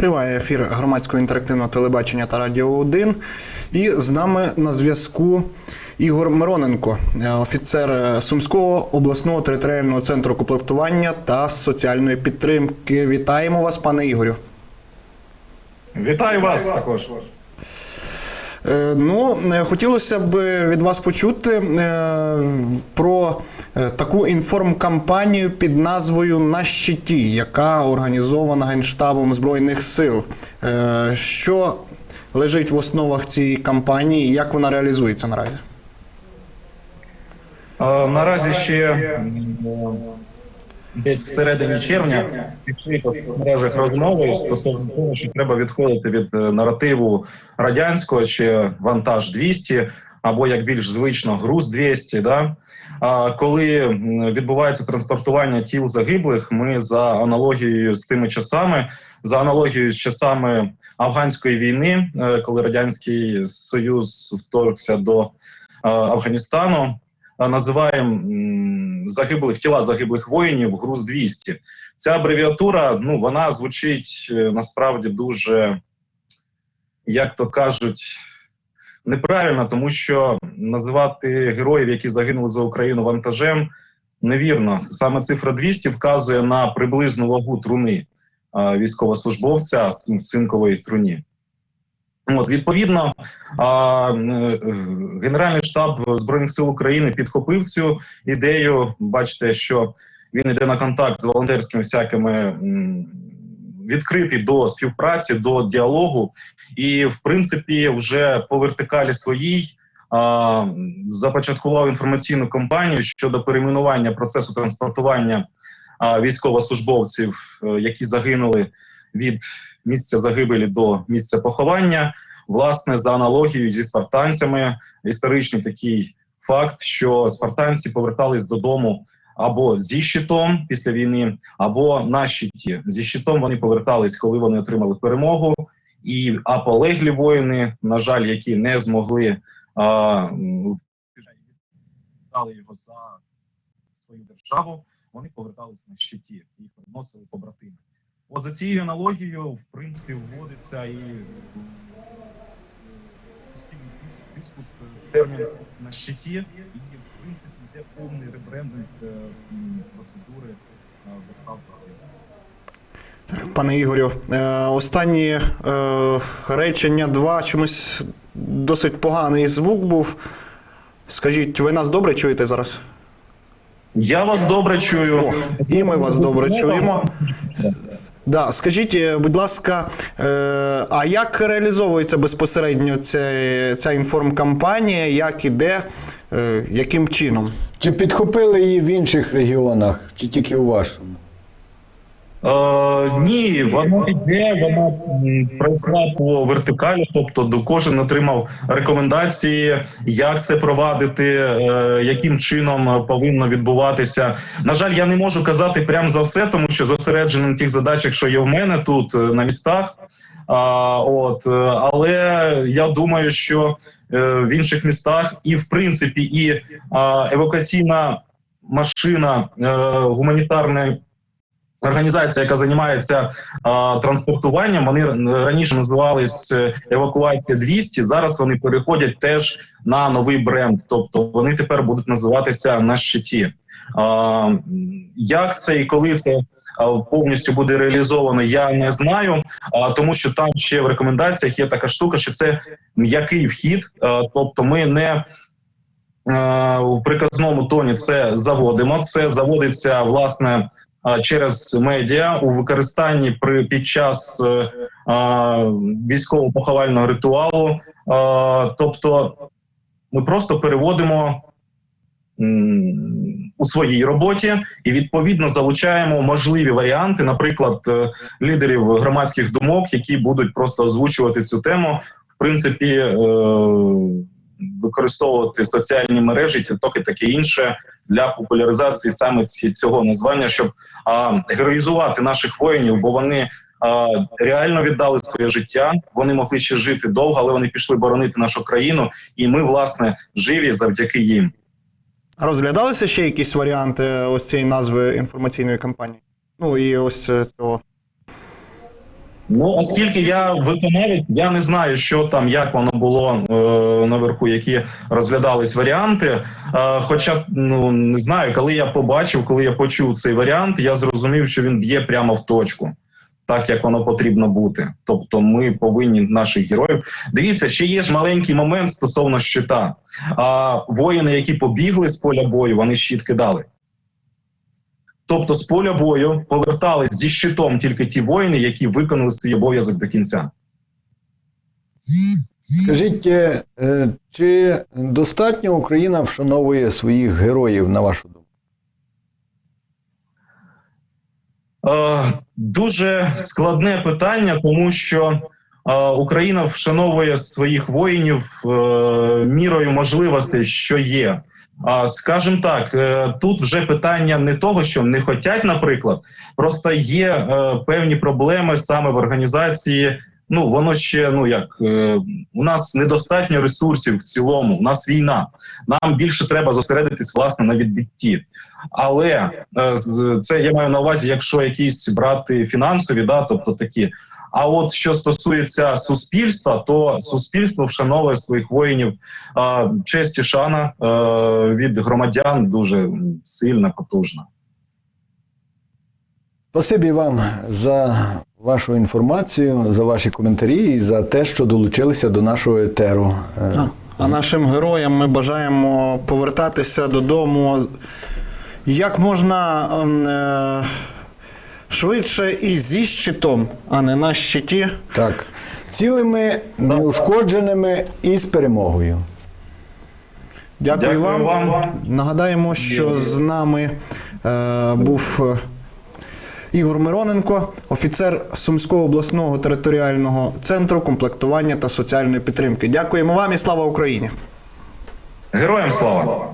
Триває ефір громадського інтерактивного телебачення та радіо 1. І з нами на зв'язку Ігор Мироненко, е, офіцер е, Сумського обласного територіального центру комплектування та соціальної підтримки. Вітаємо вас, пане Ігорю. Вітаю вас також. Е, Ну, е, хотілося б від вас почути е, про таку інформкампанію під назвою На щиті, яка організована Генштабом Збройних сил. Що лежить в основах цієї кампанії і як вона реалізується наразі? Наразі ще десь всередині червня пішли по мережах розмови стосовно того, що треба відходити від е, наративу радянського чи вантаж 200, або як більш звично груз 200. Да? А коли відбувається транспортування тіл загиблих, ми за аналогією з тими часами, за аналогією з часами афганської війни, е, коли радянський союз вторгся до е, Афганістану. А, Називаємо загиблих тіла загиблих воїнів груз 200 Ця абревіатура, ну вона звучить е, насправді дуже, як то кажуть, неправильно, тому що називати героїв, які загинули за Україну вантажем, невірно. Саме цифра 200 вказує на приблизну вагу труни військовослужбовця в цинковій труні. От, відповідно, е, Генеральний штаб Збройних сил України підхопив цю ідею. Бачите, що він йде на контакт з волонтерськими всякими відкритий до співпраці, до діалогу, і в принципі, вже по вертикалі своїй започаткував інформаційну кампанію щодо перейменування процесу транспортування військовослужбовців, е, які загинули від місця загибелі до місця поховання. Власне, за аналогією зі спартанцями, історичний такий факт, що спартанці повертались додому або зі щитом після війни, або на щиті. Зі щитом вони повертались, коли вони отримали перемогу. І а полеглі воїни, на жаль, які не змогли а, дали його за свою державу, вони повертались на щиті, їх переносили побратими. От за цією аналогією, в принципі, вводиться і е, термін на щиті, і в принципі йде повний ребрендинг е, процедури е, доставки. Пане Ігорю, е, останні речення два чомусь досить поганий звук був. Скажіть, ви нас добре чуєте зараз? Я вас добре чую. О, і ми вас добре чуємо. Да, скажіть, е, будь ласка, е, а як реалізовується безпосередньо ця, ця інформкампанія, як іде, е, яким чином? Чи підхопили її в інших регіонах, чи тільки у вашому? Е, ні, вона йде, вона м, пройшла по вертикалі, тобто до кожен отримав рекомендації, як це провадити, е, яким чином е, повинно відбуватися. На жаль, я не можу казати прямо за все, тому що зосереджений на тих задачах, що є в мене тут е, на містах. А, от, е, але я думаю, що в інших містах і в принципі і евакуаційна машина гуманітарної організація, яка займається а, транспортуванням. Вони раніше називались е, евакуація 200, Зараз вони переходять теж на новий бренд. Тобто вони тепер будуть називатися на щиті. А, як це і коли це повністю буде реалізовано, я не знаю. А, тому що там ще в рекомендаціях є така штука, що це м'який вхід. Тобто, ми не в приказному тоні це заводимо. Це заводиться власне через медіа у використанні при під час е, а, військово-поховального ритуалу. Тобто, ми просто переводимо. У своїй роботі і відповідно залучаємо можливі варіанти, наприклад, е, лідерів громадських думок, які будуть просто озвучувати цю тему. В принципі, е, використовувати соціальні мережі, TikTok і таке інше для популяризації саме цього названня, щоб а, героїзувати наших воїнів, бо вони реально віддали своє життя. Вони могли ще жити довго, але вони пішли боронити нашу країну, і ми, власне, живі завдяки їм. Розглядалися ще якісь варіанти ось цієї назви інформаційної кампанії? Ну і ось е, цього Ну, оскільки я виконавець, я не знаю, що там, як воно було е, наверху, які розглядались варіанти. Е, хоча ну не знаю, коли я побачив, коли я почув цей варіант, я зрозумів, що він б'є прямо в точку, так як воно потрібно бути. Тобто, ми повинні наших героїв. Дивіться, ще є ж маленький момент стосовно щита. А воїни, які побігли з поля бою, вони щит кидали. Тобто з поля бою повертались зі щитом тільки ті воїни, які виконали свій обов'язок до кінця. Скажіть, е, е, чи достатньо Україна вшановує своїх героїв, на вашу думку? Е, дуже складне питання, тому що Україна вшановує своїх воїнів е, мірою можливостей, що є. А скажімо так, е, тут вже питання не того, що не хотять, наприклад, просто є е, певні проблеми саме в організації. Ну воно ще ну як у нас недостатньо ресурсів в цілому. У нас війна. Нам більше треба зосередитись власне на відбитті. Але це я маю на увазі, якщо якісь брати фінансові, да, тобто такі. А от що стосується суспільства, то суспільство вшановує своїх воїнів. А, Честь і шана е, від громадян дуже сильна, потужна. Спасибі вам за вашу інформацію, за ваші коментарі і за те, що долучилися до нашого етеру. Е, А, а нашим героям ми бажаємо повертатися додому як можна ем, е, швидше і зі щитом, а не на щиті. Так. Цілими, неушкодженими і з перемогою. Дякую, Дякую вам. вам. Нагадаємо, що з нами е, був е, Ігор Мироненко, офіцер Сумського обласного територіального центру комплектування та соціальної підтримки. Дякуємо вам і слава Україні! Героям слава!